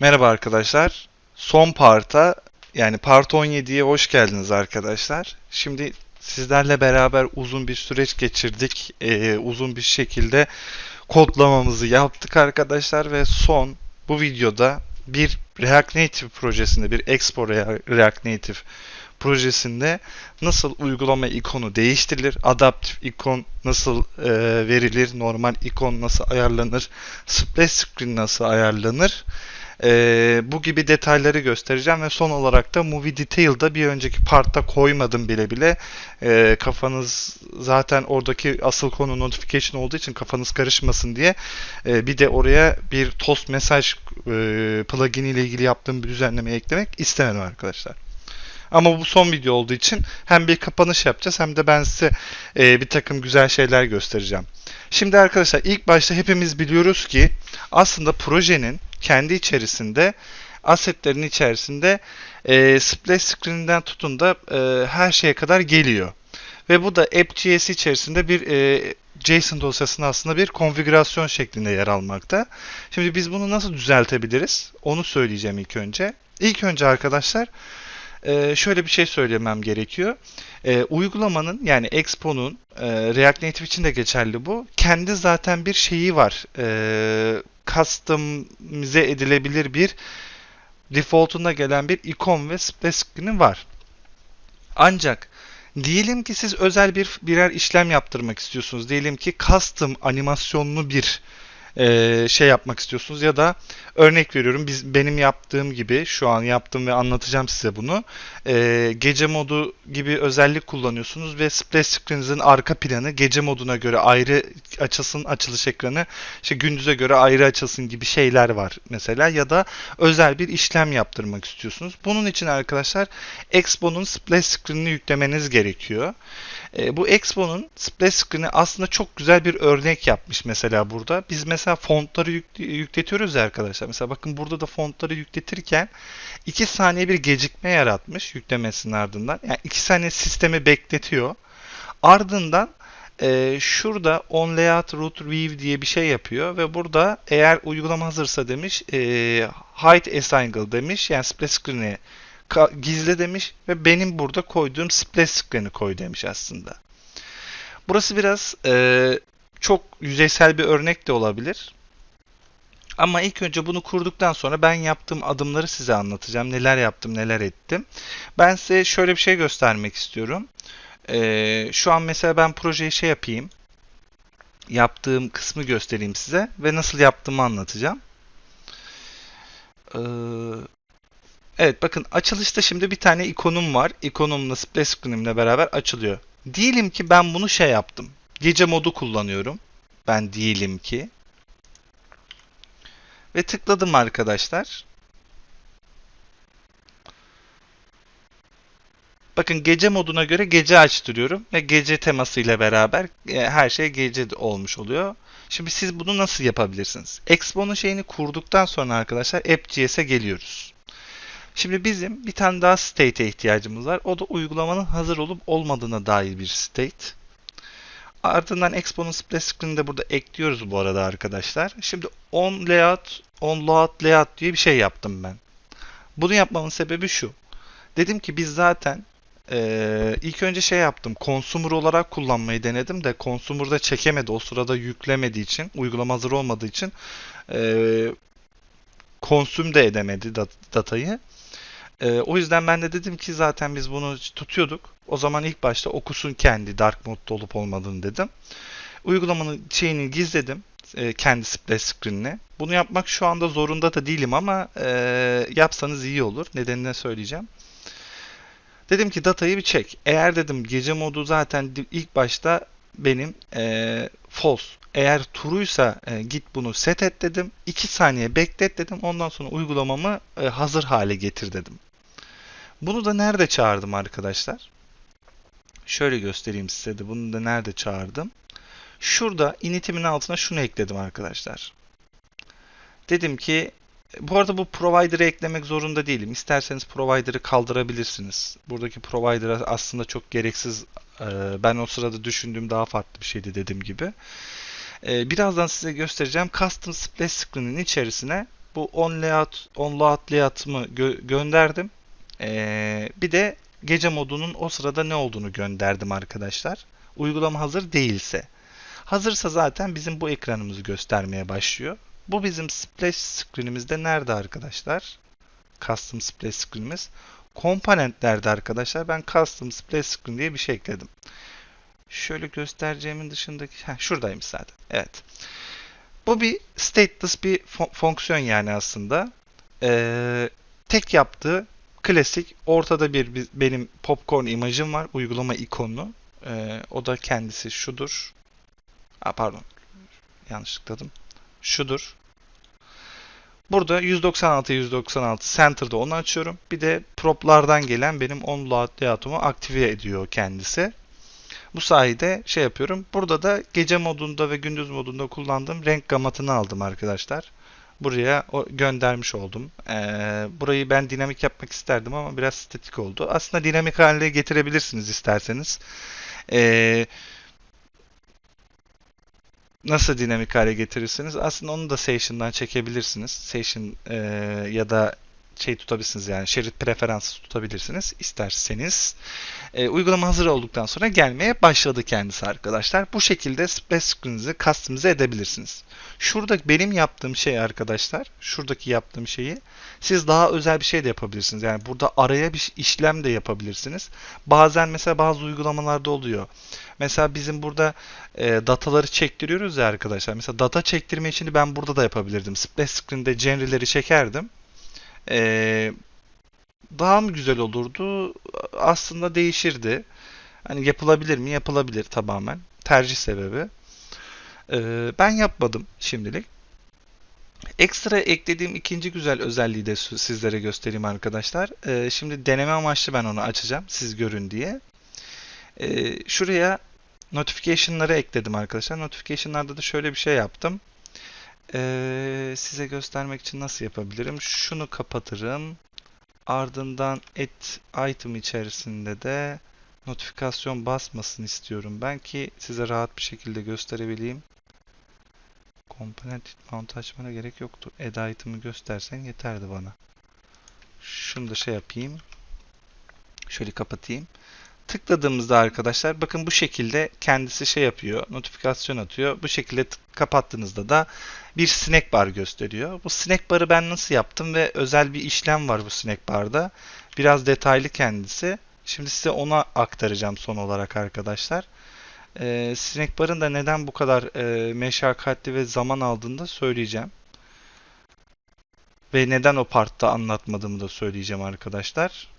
Merhaba arkadaşlar. Son parta yani part 17'ye hoş geldiniz arkadaşlar. Şimdi sizlerle beraber uzun bir süreç geçirdik. Ee, uzun bir şekilde kodlamamızı yaptık arkadaşlar ve son bu videoda bir React Native projesinde, bir Expo Rea- React Native projesinde nasıl uygulama ikonu değiştirilir, adaptif ikon nasıl e, verilir, normal ikon nasıl ayarlanır, splash screen nasıl ayarlanır, e, bu gibi detayları göstereceğim ve son olarak da Movie Detail'da bir önceki partta koymadım bile bile E, kafanız zaten oradaki asıl konu notification olduğu için kafanız karışmasın diye e, bir de oraya bir toast mesaj e, plugin ile ilgili yaptığım bir düzenlemeyi eklemek istemedim arkadaşlar. Ama bu son video olduğu için hem bir kapanış yapacağız hem de ben size e, bir takım güzel şeyler göstereceğim. Şimdi arkadaşlar ilk başta hepimiz biliyoruz ki aslında projenin kendi içerisinde assetlerin içerisinde e, splash screen'den tutun da e, her şeye kadar geliyor. Ve bu da app.js içerisinde bir e, JSON dosyasında aslında bir konfigürasyon şeklinde yer almakta. Şimdi biz bunu nasıl düzeltebiliriz? Onu söyleyeceğim ilk önce. İlk önce arkadaşlar e, şöyle bir şey söylemem gerekiyor. E, uygulamanın yani Expo'nun e, React Native için de geçerli bu. Kendi zaten bir şeyi var. E, customize edilebilir bir default'una gelen bir ikon ve splash var. Ancak diyelim ki siz özel bir birer işlem yaptırmak istiyorsunuz. Diyelim ki custom animasyonlu bir e, şey yapmak istiyorsunuz ya da örnek veriyorum biz benim yaptığım gibi şu an yaptım ve anlatacağım size bunu. E, gece modu gibi özellik kullanıyorsunuz ve splash screen'inizin arka planı gece moduna göre ayrı açılsın açılış ekranı işte gündüze göre ayrı açılsın gibi şeyler var mesela ya da özel bir işlem yaptırmak istiyorsunuz. Bunun için arkadaşlar Expo'nun splash screen'ini yüklemeniz gerekiyor. E, bu Expo'nun splash screen'i aslında çok güzel bir örnek yapmış mesela burada. Biz mesela fontları yük- yükletiyoruz ya arkadaşlar. Mesela bakın burada da fontları yükletirken 2 saniye bir gecikme yaratmış yüklemesinin ardından. Yani 2 saniye sistemi bekletiyor. Ardından e, şurada on layout root view diye bir şey yapıyor ve burada eğer uygulama hazırsa demiş e, hide as demiş yani splash screen'i gizle demiş ve benim burada koyduğum splash screen'i koy demiş aslında. Burası biraz e, çok yüzeysel bir örnek de olabilir. Ama ilk önce bunu kurduktan sonra ben yaptığım adımları size anlatacağım. Neler yaptım, neler ettim. Ben size şöyle bir şey göstermek istiyorum. E, şu an mesela ben projeyi şey yapayım. Yaptığım kısmı göstereyim size ve nasıl yaptığımı anlatacağım. Ee, Evet bakın açılışta şimdi bir tane ikonum var. İkonumla splash screen'imle beraber açılıyor. Diyelim ki ben bunu şey yaptım. Gece modu kullanıyorum. Ben diyelim ki. Ve tıkladım arkadaşlar. Bakın gece moduna göre gece açtırıyorum ve gece teması ile beraber e, her şey gece olmuş oluyor. Şimdi siz bunu nasıl yapabilirsiniz? Expo'nun şeyini kurduktan sonra arkadaşlar app.js'e geliyoruz. Şimdi bizim bir tane daha state'e ihtiyacımız var. O da uygulamanın hazır olup olmadığına dair bir state. Ardından Expo'nun splash screen'i de burada ekliyoruz bu arada arkadaşlar. Şimdi on layout, on load layout diye bir şey yaptım ben. Bunu yapmamın sebebi şu. Dedim ki biz zaten eee, ilk önce şey yaptım. Consumer olarak kullanmayı denedim de Consumer'da çekemedi. O sırada yüklemediği için, uygulama hazır olmadığı için eee consume de edemedi dat- datayı. Ee, o yüzden ben de dedim ki zaten biz bunu tutuyorduk. O zaman ilk başta okusun kendi dark modda olup olmadığını dedim. Uygulamanın şeyini gizledim. e, kendi splash screen'ini. Bunu yapmak şu anda zorunda da değilim ama e, yapsanız iyi olur. Nedenini söyleyeceğim. Dedim ki datayı bir çek. Eğer dedim gece modu zaten ilk başta benim e, false. Eğer true'ysa e, git bunu set et dedim. 2 saniye beklet dedim. Ondan sonra uygulamamı e, hazır hale getir dedim. Bunu da nerede çağırdım arkadaşlar? Şöyle göstereyim size de bunu da nerede çağırdım. Şurada initimin altına şunu ekledim arkadaşlar. Dedim ki bu arada bu provider'ı eklemek zorunda değilim. İsterseniz provider'ı kaldırabilirsiniz. Buradaki provider aslında çok gereksiz. e, Ben o sırada düşündüğüm daha farklı bir şeydi dediğim gibi. Ee, birazdan size göstereceğim. Custom Splash Screen'in içerisine bu on layout, on layout layout'ımı gö- gönderdim. Ee, bir de gece modunun o sırada ne olduğunu gönderdim arkadaşlar. Uygulama hazır değilse. Hazırsa zaten bizim bu ekranımızı göstermeye başlıyor. Bu bizim splash screen'imizde nerede arkadaşlar? Custom splash screen'imiz. Komponentlerde arkadaşlar ben custom splash screen diye bir şey ekledim. Şöyle göstereceğimin dışındaki Heh, şuradaymış zaten. Evet. Bu bir stateless bir fon- fonksiyon yani aslında. Ee, tek yaptığı klasik ortada bir, bir- benim popcorn imajım var. Uygulama ikonlu. Ee, o da kendisi şudur. Aa, pardon. Yanlış tıkladım. Şudur. Burada 196 196 center'da onu açıyorum. Bir de proplardan gelen benim on layout'umu aktive ediyor kendisi. Bu sayede şey yapıyorum. Burada da gece modunda ve gündüz modunda kullandığım renk gamatını aldım arkadaşlar. Buraya göndermiş oldum. Ee, burayı ben dinamik yapmak isterdim ama biraz statik oldu. Aslında dinamik haline getirebilirsiniz isterseniz. Ee, nasıl dinamik hale getirirsiniz? Aslında onu da Session'dan çekebilirsiniz. Session e, ya da şey tutabilirsiniz yani şerit preferansı tutabilirsiniz isterseniz. E, uygulama hazır olduktan sonra gelmeye başladı kendisi arkadaşlar. Bu şekilde screen'inizi customize edebilirsiniz. Şurada benim yaptığım şey arkadaşlar, şuradaki yaptığım şeyi siz daha özel bir şey de yapabilirsiniz. Yani burada araya bir işlem de yapabilirsiniz. Bazen mesela bazı uygulamalarda oluyor. Mesela bizim burada e, dataları çektiriyoruz ya arkadaşlar. Mesela data çektirme için ben burada da yapabilirdim. Splash screen'de genre'leri çekerdim. E, daha mı güzel olurdu? Aslında değişirdi. Hani yapılabilir mi? Yapılabilir tamamen. Tercih sebebi. E, ben yapmadım şimdilik. Ekstra eklediğim ikinci güzel özelliği de sizlere göstereyim arkadaşlar. E, şimdi deneme amaçlı ben onu açacağım siz görün diye. E, şuraya notification'ları ekledim arkadaşlar. Notification'larda da şöyle bir şey yaptım. E, size göstermek için nasıl yapabilirim? Şunu kapatırım. Ardından et item içerisinde de notifikasyon basmasın istiyorum ben ki size rahat bir şekilde gösterebileyim. Komponent mount açmana gerek yoktu. Add item'ı göstersen yeterdi bana. Şunu da şey yapayım. Şöyle kapatayım. Tıkladığımızda arkadaşlar bakın bu şekilde kendisi şey yapıyor. Notifikasyon atıyor. Bu şekilde kapattığınızda da bir snack bar gösteriyor. Bu snack barı ben nasıl yaptım ve özel bir işlem var bu snack barda. Biraz detaylı kendisi. Şimdi size ona aktaracağım son olarak arkadaşlar. Ee, snack barın da neden bu kadar e, meşakkatli ve zaman aldığını da söyleyeceğim. Ve neden o partta anlatmadığımı da söyleyeceğim arkadaşlar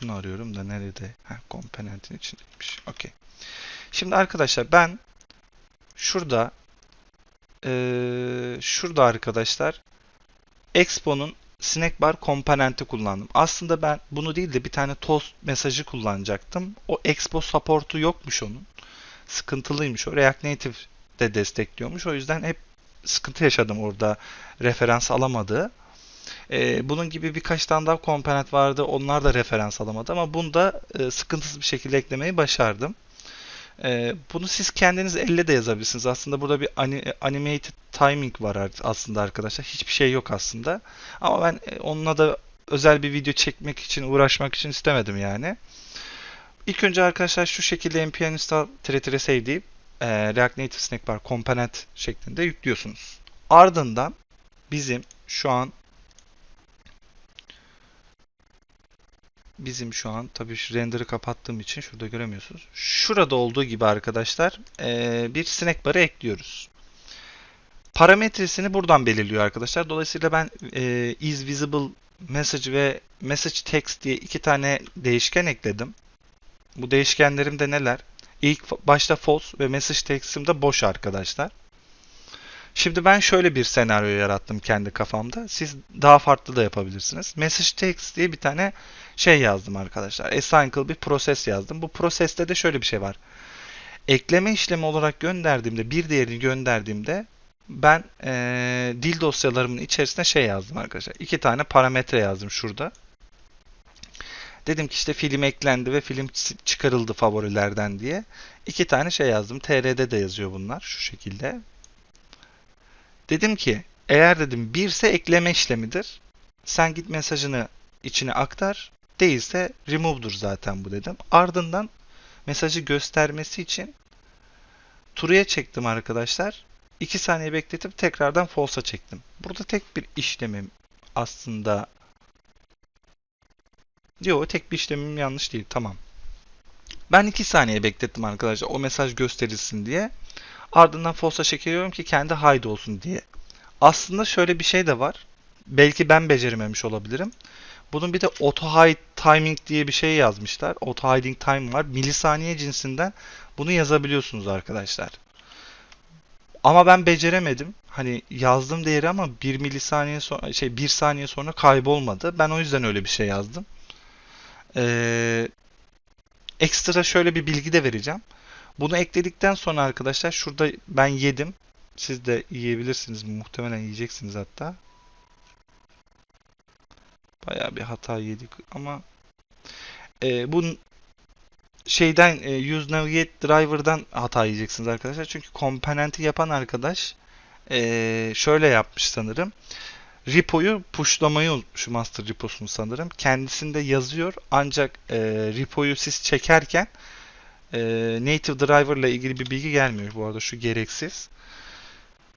şunu arıyorum da nerede? Ha, komponentin içindeymiş. Okey. Şimdi arkadaşlar ben şurada ee, şurada arkadaşlar Expo'nun snack bar komponenti kullandım. Aslında ben bunu değil de bir tane toast mesajı kullanacaktım. O Expo support'u yokmuş onun. Sıkıntılıymış o. React Native de destekliyormuş. O yüzden hep sıkıntı yaşadım orada referans alamadığı. E, bunun gibi birkaç tane daha komponent vardı. Onlar da referans alamadı ama bunda e, sıkıntısız bir şekilde eklemeyi başardım. E, bunu siz kendiniz elle de yazabilirsiniz. Aslında burada bir animated timing var aslında arkadaşlar. Hiçbir şey yok aslında. Ama ben e, onunla da özel bir video çekmek için, uğraşmak için istemedim yani. İlk önce arkadaşlar şu şekilde npm install tire tire save deyip e, React Native Snack Bar komponent şeklinde yüklüyorsunuz. Ardından bizim şu an bizim şu an tabii şu render'ı kapattığım için şurada göremiyorsunuz. Şurada olduğu gibi arkadaşlar bir snack barı ekliyoruz. Parametresini buradan belirliyor arkadaşlar. Dolayısıyla ben is visible message ve message text diye iki tane değişken ekledim. Bu değişkenlerim de neler? İlk başta false ve message text'im de boş arkadaşlar. Şimdi ben şöyle bir senaryo yarattım kendi kafamda. Siz daha farklı da yapabilirsiniz. Message text diye bir tane şey yazdım arkadaşlar. Async bir proses yazdım. Bu proseste de şöyle bir şey var. Ekleme işlemi olarak gönderdiğimde, bir diğerini gönderdiğimde ben ee, dil dosyalarımın içerisine şey yazdım arkadaşlar. İki tane parametre yazdım şurada. Dedim ki işte film eklendi ve film çıkarıldı favorilerden diye. İki tane şey yazdım. TR'de de yazıyor bunlar şu şekilde. Dedim ki eğer dedim birse ekleme işlemidir. Sen git mesajını içine aktar. Değilse remove'dur zaten bu dedim. Ardından mesajı göstermesi için True'ya çektim arkadaşlar. 2 saniye bekletip tekrardan false'a çektim. Burada tek bir işlemim aslında Yo tek bir işlemim yanlış değil. Tamam. Ben 2 saniye beklettim arkadaşlar o mesaj gösterilsin diye. Ardından false'a çekiyorum ki kendi hide olsun diye. Aslında şöyle bir şey de var. Belki ben becerememiş olabilirim. Bunun bir de auto hide timing diye bir şey yazmışlar. Auto hiding time var. Milisaniye cinsinden bunu yazabiliyorsunuz arkadaşlar. Ama ben beceremedim. Hani yazdım değeri ama 1 milisaniye sonra şey 1 saniye sonra kaybolmadı. Ben o yüzden öyle bir şey yazdım. Ee, ekstra şöyle bir bilgi de vereceğim. Bunu ekledikten sonra arkadaşlar şurada ben yedim. Siz de yiyebilirsiniz. Muhtemelen yiyeceksiniz hatta. Bayağı bir hata yedik ama e, bu şeyden e, Use Navigate Driver'dan hata yiyeceksiniz arkadaşlar. Çünkü komponenti yapan arkadaş e, şöyle yapmış sanırım. Repo'yu pushlamayı unutmuş master reposunu sanırım. Kendisinde yazıyor ancak e, repo'yu siz çekerken e, native driver ile ilgili bir bilgi gelmiyor. Bu arada şu gereksiz.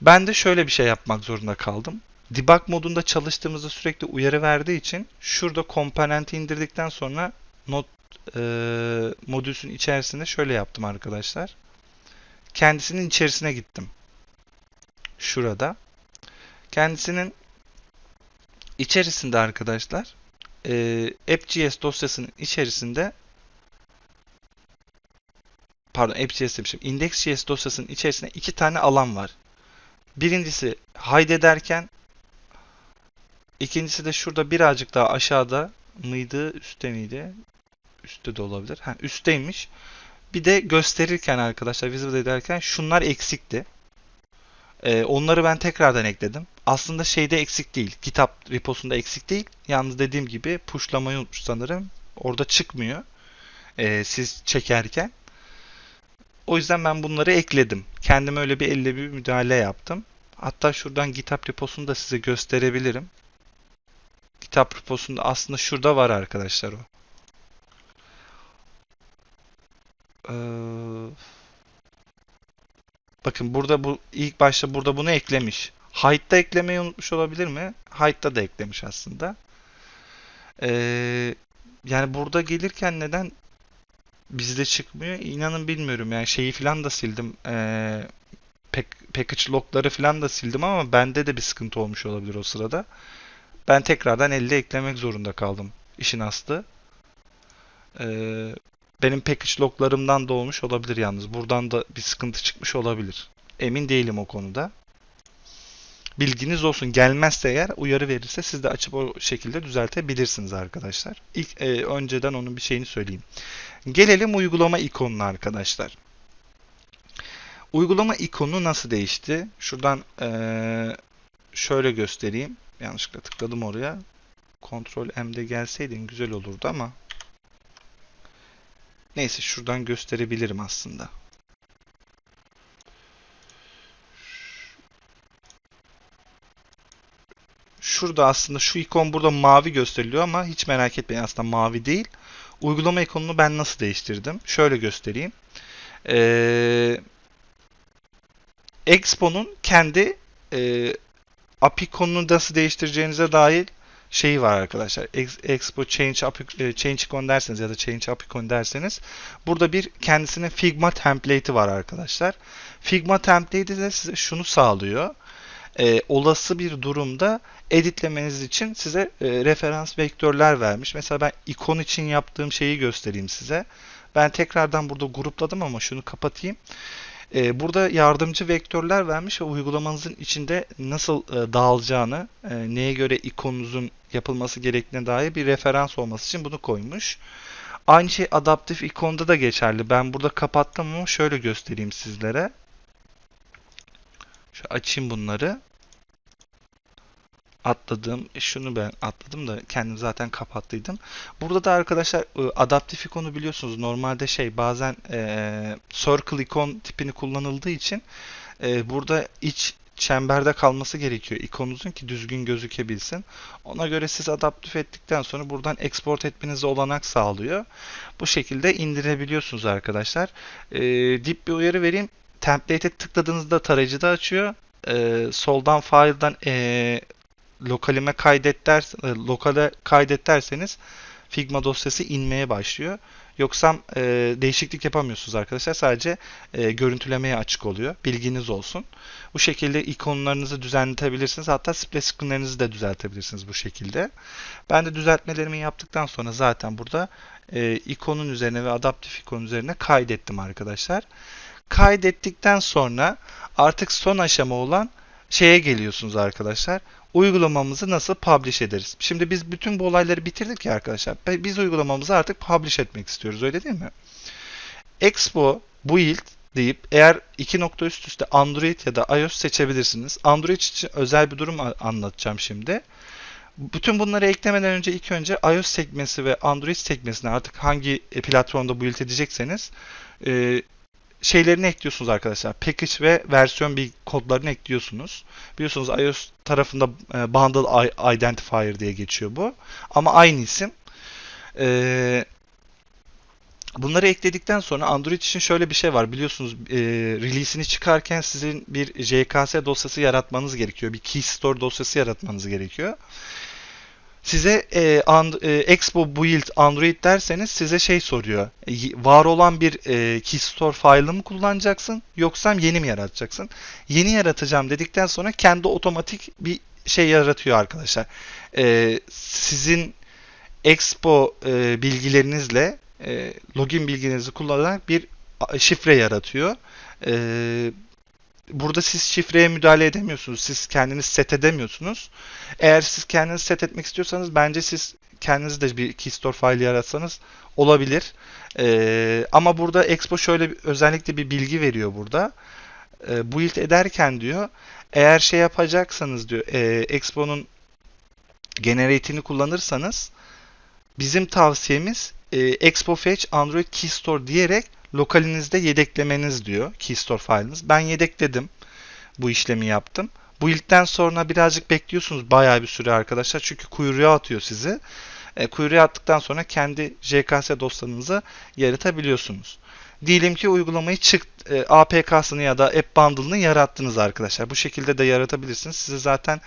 Ben de şöyle bir şey yapmak zorunda kaldım. Debug modunda çalıştığımızda sürekli uyarı verdiği için şurada komponenti indirdikten sonra not e, modülsün içerisinde şöyle yaptım arkadaşlar. Kendisinin içerisine gittim. Şurada. Kendisinin içerisinde arkadaşlar e, app.js dosyasının içerisinde pardon app.js demişim. index.js dosyasının içerisinde iki tane alan var. Birincisi hide ederken ikincisi de şurada birazcık daha aşağıda mıydı üstte miydi? Üstte de olabilir. Ha, üstteymiş. Bir de gösterirken arkadaşlar visible ederken şunlar eksikti. Ee, onları ben tekrardan ekledim. Aslında şeyde eksik değil. GitHub reposunda eksik değil. Yalnız dediğim gibi pushlamayı unutmuş sanırım. Orada çıkmıyor. Ee, siz çekerken. O yüzden ben bunları ekledim. Kendime öyle bir elle bir müdahale yaptım. Hatta şuradan GitHub reposunu da size gösterebilirim. GitHub reposunda aslında şurada var arkadaşlar o. Ee, bakın burada bu ilk başta burada bunu eklemiş. Hide'da eklemeyi unutmuş olabilir mi? Hide'da da eklemiş aslında. Ee, yani burada gelirken neden bizde çıkmıyor? İnanın bilmiyorum. Yani şeyi falan da sildim. Ee, pack- package log'ları falan da sildim ama bende de bir sıkıntı olmuş olabilir o sırada. Ben tekrardan elde eklemek zorunda kaldım. İşin aslı. Ee, benim package log'larımdan da olmuş olabilir yalnız. Buradan da bir sıkıntı çıkmış olabilir. Emin değilim o konuda. Bilginiz olsun. Gelmezse eğer uyarı verirse siz de açıp o şekilde düzeltebilirsiniz arkadaşlar. İlk e, önceden onun bir şeyini söyleyeyim. Gelelim uygulama ikonuna arkadaşlar. Uygulama ikonu nasıl değişti? Şuradan e, şöyle göstereyim. Yanlışlıkla tıkladım oraya. Ctrl M'de gelseydin güzel olurdu ama neyse şuradan gösterebilirim aslında. Şurada aslında şu ikon burada mavi gösteriliyor ama hiç merak etmeyin aslında mavi değil. Uygulama ikonunu ben nasıl değiştirdim? Şöyle göstereyim. Ee, Expo'nun kendi e, API ikonunu nasıl değiştireceğinize dair şeyi var arkadaşlar. Ex- Expo Change API, e, Change icon derseniz ya da Change API icon derseniz burada bir kendisinin Figma template'i var arkadaşlar. Figma template'i de size şunu sağlıyor. E, olası bir durumda editlemeniz için size e, referans vektörler vermiş. Mesela ben ikon için yaptığım şeyi göstereyim size. Ben tekrardan burada grupladım ama şunu kapatayım. E, burada yardımcı vektörler vermiş ve uygulamanızın içinde nasıl e, dağılacağını, e, neye göre ikonunuzun yapılması gerektiğine dair bir referans olması için bunu koymuş. Aynı şey adaptif ikonda da geçerli. Ben burada kapattım ama şöyle göstereyim sizlere. Açayım bunları. atladığım e, şunu ben atladım da kendim zaten kapattıydım. Burada da arkadaşlar e, adaptif ikonu biliyorsunuz normalde şey bazen e, circle ikon tipini kullanıldığı için e, burada iç çemberde kalması gerekiyor ikonunuzun ki düzgün gözükebilsin. Ona göre siz adaptif ettikten sonra buradan export etmenize olanak sağlıyor. Bu şekilde indirebiliyorsunuz arkadaşlar. E, dip bir uyarı vereyim. Template'e tıkladığınızda tarayıcıda açıyor. E, soldan file'dan e, lokalime kaydet ders, e, lokale kaydet derseniz Figma dosyası inmeye başlıyor. Yoksa e, değişiklik yapamıyorsunuz arkadaşlar. Sadece e, görüntülemeye açık oluyor. Bilginiz olsun. Bu şekilde ikonlarınızı düzenletebilirsiniz. Hatta split screenlerinizi de düzeltebilirsiniz bu şekilde. Ben de düzeltmelerimi yaptıktan sonra zaten burada e, ikonun üzerine ve adaptif ikon üzerine kaydettim arkadaşlar. Kaydettikten sonra artık son aşama olan şeye geliyorsunuz arkadaşlar uygulamamızı nasıl publish ederiz? Şimdi biz bütün bu olayları bitirdik ya arkadaşlar. Biz uygulamamızı artık publish etmek istiyoruz öyle değil mi? Expo build deyip eğer iki nokta üst üste Android ya da iOS seçebilirsiniz. Android için özel bir durum anlatacağım şimdi. Bütün bunları eklemeden önce ilk önce iOS sekmesi ve Android sekmesine artık hangi platformda build edecekseniz şeylerini ekliyorsunuz arkadaşlar. Package ve versiyon bir kodlarını ekliyorsunuz. Biliyorsunuz iOS tarafında e, Bundle Identifier diye geçiyor bu. Ama aynı isim. E, bunları ekledikten sonra Android için şöyle bir şey var. Biliyorsunuz e, release'ini çıkarken sizin bir JKS dosyası yaratmanız gerekiyor. Bir Key Store dosyası yaratmanız gerekiyor. Size e, and, e, Expo Build Android derseniz size şey soruyor. E, var olan bir e, Keystore file'ı mı kullanacaksın yoksa yeni mi yaratacaksın? Yeni yaratacağım dedikten sonra kendi otomatik bir şey yaratıyor arkadaşlar. E, sizin Expo e, bilgilerinizle e, login bilgilerinizi kullanarak bir şifre yaratıyor. E, burada siz şifreye müdahale edemiyorsunuz. Siz kendiniz set edemiyorsunuz. Eğer siz kendiniz set etmek istiyorsanız bence siz kendiniz de bir keystore file yaratsanız olabilir. Ee, ama burada Expo şöyle özellikle bir bilgi veriyor burada. Ee, build ederken diyor eğer şey yapacaksanız diyor e, Expo'nun generate'ini kullanırsanız bizim tavsiyemiz e, Expo Fetch Android Keystore diyerek lokalinizde yedeklemeniz diyor keystore file'ınız. Ben yedekledim. Bu işlemi yaptım. Bu ilkten sonra birazcık bekliyorsunuz bayağı bir süre arkadaşlar. Çünkü kuyruğa atıyor sizi. E, kuyruğa attıktan sonra kendi JKS dosyanızı yaratabiliyorsunuz. Diyelim ki uygulamayı çık e, APK'sını ya da app bundle'ını yarattınız arkadaşlar. Bu şekilde de yaratabilirsiniz. Size zaten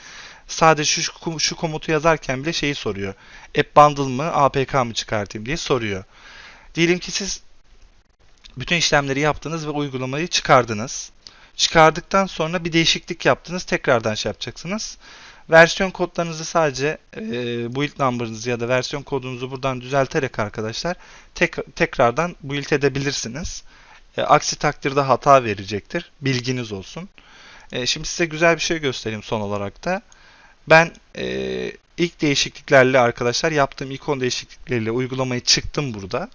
sadece şu, şu komutu yazarken bile şeyi soruyor. App bundle mı APK mı çıkartayım diye soruyor. Diyelim ki siz bütün işlemleri yaptınız ve uygulamayı çıkardınız. Çıkardıktan sonra bir değişiklik yaptınız. Tekrardan şey yapacaksınız. Versiyon kodlarınızı sadece e, build number'ınızı ya da versiyon kodunuzu buradan düzelterek arkadaşlar tek, tekrardan build edebilirsiniz. E, aksi takdirde hata verecektir. Bilginiz olsun. E, şimdi size güzel bir şey göstereyim son olarak da. Ben e, ilk değişikliklerle arkadaşlar yaptığım ikon değişiklikleriyle uygulamayı çıktım burada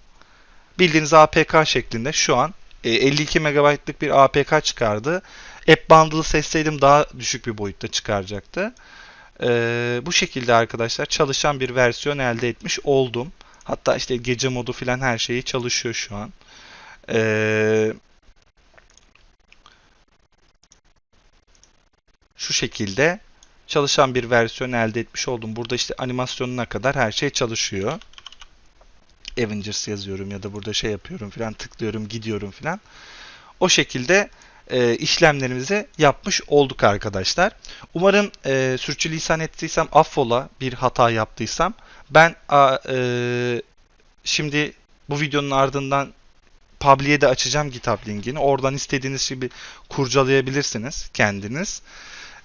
bildiğiniz APK şeklinde şu an 52 e, MB'lık bir APK çıkardı. App Bundle'ı seçseydim daha düşük bir boyutta çıkaracaktı. Ee, bu şekilde arkadaşlar çalışan bir versiyon elde etmiş oldum. Hatta işte gece modu filan her şeyi çalışıyor şu an. Ee, şu şekilde çalışan bir versiyon elde etmiş oldum. Burada işte animasyonuna kadar her şey çalışıyor. Avengers yazıyorum ya da burada şey yapıyorum filan tıklıyorum gidiyorum filan. O şekilde e, işlemlerimizi yapmış olduk arkadaşlar. Umarım e, sürçülisan ettiysem affola bir hata yaptıysam. Ben a, e, şimdi bu videonun ardından Publi'ye de açacağım GitHub linkini. Oradan istediğiniz gibi kurcalayabilirsiniz kendiniz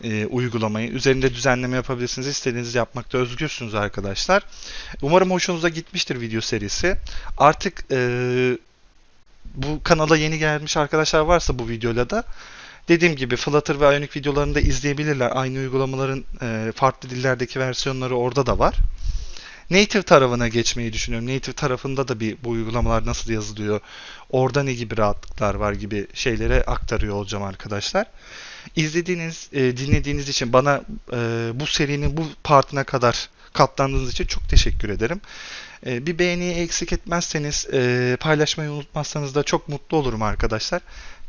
e, uygulamayı. Üzerinde düzenleme yapabilirsiniz. İstediğinizi yapmakta özgürsünüz arkadaşlar. Umarım hoşunuza gitmiştir video serisi. Artık e, bu kanala yeni gelmiş arkadaşlar varsa bu videoyla da dediğim gibi Flutter ve Ionic videolarını da izleyebilirler. Aynı uygulamaların e, farklı dillerdeki versiyonları orada da var. Native tarafına geçmeyi düşünüyorum. Native tarafında da bir bu uygulamalar nasıl yazılıyor, orada ne gibi rahatlıklar var gibi şeylere aktarıyor olacağım arkadaşlar. İzlediğiniz, e, dinlediğiniz için bana e, bu serinin bu partına kadar katlandığınız için çok teşekkür ederim. E, bir beğeniyi eksik etmezseniz, e, paylaşmayı unutmazsanız da çok mutlu olurum arkadaşlar.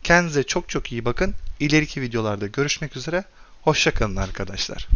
Kendinize çok çok iyi bakın. İleriki videolarda görüşmek üzere. Hoşçakalın arkadaşlar.